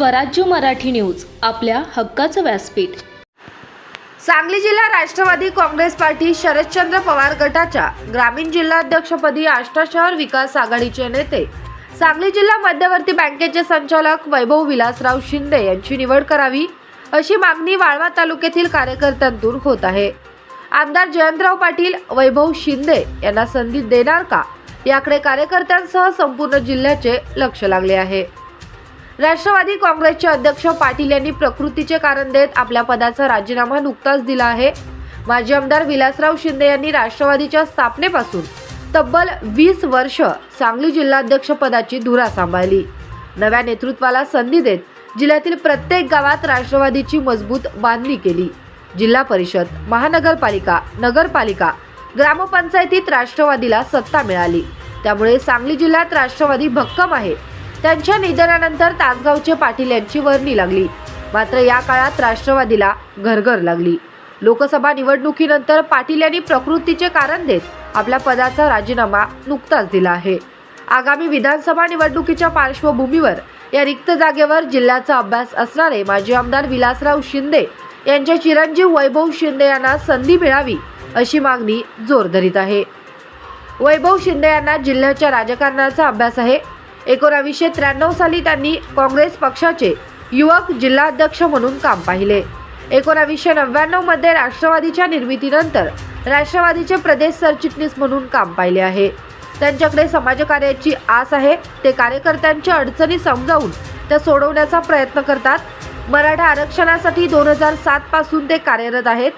स्वराज्य मराठी न्यूज आपल्या हक्काचं व्यासपीठ. सांगली जिल्हा राष्ट्रवादी काँग्रेस पार्टी शरदचंद्र पवार गटाच्या ग्रामीण जिल्हाध्यक्षपदी आष्टा शहर विकास आघाडीचे नेते. सांगली जिल्हा मध्यवर्ती बँकेचे संचालक वैभव विलासराव शिंदे यांची निवड करावी अशी मागणी वाळवा तालुक्यातील कार्यकर्त्यांतून होत आहे. आमदार जयंतराव पाटील वैभव शिंदे यांना संधी देणार का? याकडे कार्यकर्त्यांसह संपूर्ण जिल्ह्याचे लक्ष लागले आहे. राष्ट्रवादी काँग्रेसचे अध्यक्ष पाटील यांनी प्रकृतीचे कारण देत आपल्या पदाचा राजीनामा नुकताच दिला आहे. माजी आमदार विलासराव शिंदे यांनी राष्ट्रवादीच्या स्थापनेपासून तब्बल वीस वर्ष सांगली जिल्हाध्यक्ष पदाची धुरा सांभाळली. नव्या नेतृत्वाला संधी देत जिल्ह्यातील प्रत्येक गावात राष्ट्रवादीची मजबूत बांधणी केली. जिल्हा परिषद महानगरपालिका नगरपालिका ग्रामपंचायतीत राष्ट्रवादीला सत्ता मिळाली. त्यामुळे सांगली जिल्ह्यात राष्ट्रवादी भक्कम आहे. त्यांच्या निधनानंतर तासगावचे पाटील यांची वर्णी लागली. मात्र या काळात राष्ट्रवादीला घरघर लागली. लोकसभा निवडणुकीनंतर पाटील यांनी प्रकृतीचे कारण देत आपल्या पदाचा राजीनामा नुकताच दिला आहे. आगामी विधानसभा निवडणुकीच्या पार्श्वभूमीवर या रिक्त जागेवर जिल्ह्याचा अभ्यास असणारे माजी आमदार विलासराव शिंदे यांचे चिरंजीव वैभव शिंदे यांना संधी मिळावी अशी मागणी जोर धरीत आहे. वैभव शिंदे यांना जिल्ह्याच्या राजकारणाचा अभ्यास आहे. एकोणावीसशे त्र्याण्णव साली त्यांनी काँग्रेस पक्षाचे युवक जिल्हाध्यक्ष म्हणून काम पाहिले. एकोणावीसशे नव्याण्णवमध्ये राष्ट्रवादीच्या निर्मितीनंतर राष्ट्रवादीचे प्रदेश सरचिटणीस म्हणून काम पाहिले आहे. त्यांच्याकडे समाजकार्याची आस आहे ते कार्यकर्त्यांच्या अडचणी समजावून त्या सोडवण्याचा प्रयत्न करतात. मराठा आरक्षणासाठी दोन हजार सातपासून ते कार्यरत आहेत.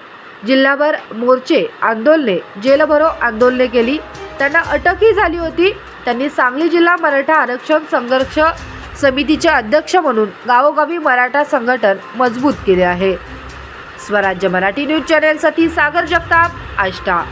जिल्हाभर मोर्चे आंदोलने जेलभरो आंदोलने केली. त्यांना अटकही झाली होती. त्यांनी सांगली जिल्हा मराठा आरक्षण संघर्ष समितीचे अध्यक्ष म्हणून गावोगावी मराठा संघटन मजबूत केले आहे. स्वराज्य मराठी न्यूज चॅनेलसाठी सागर जगताप आष्टा.